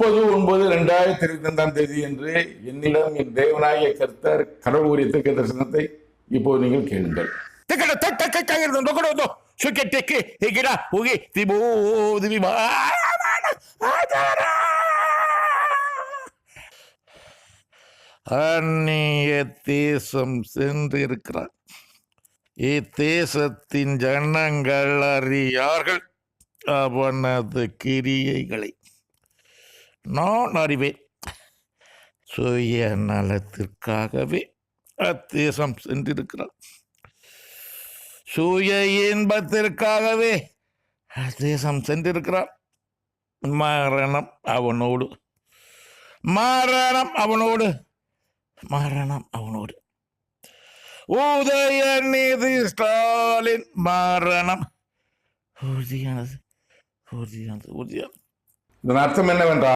முப்பது ஒன்பது ரெண்டாயிரத்தி இருபத்தி ரெண்டாம் தேதி என்று என்னிடம் என் தேவனாகிய கர்த்தர் கடவுள் உரிய தரிசனத்தை இப்போது நீங்கள் கேளுங்கள் அந்நிய தேசம் சென்று இருக்கிறார் இத்தேசத்தின் ஜனங்கள் அறியார்கள் அவனது கிரியைகளை நான் அறிவேன். சுய நலத்திற்காகவே அத்தேசம் சென்றிருக்கிறார் சுய இன்பத்திற்காகவே தேசம் சென்றிருக்கிறார் மரணம் அவனோடு. மரணம் அவனோடு. மரணம் அவனோடு. உதயநிதி ஸ்டாலின் மரணம். உறுதியானது. உறுதியானது. உறுதியானது. இதன் அர்த்தம் என்னவென்றால்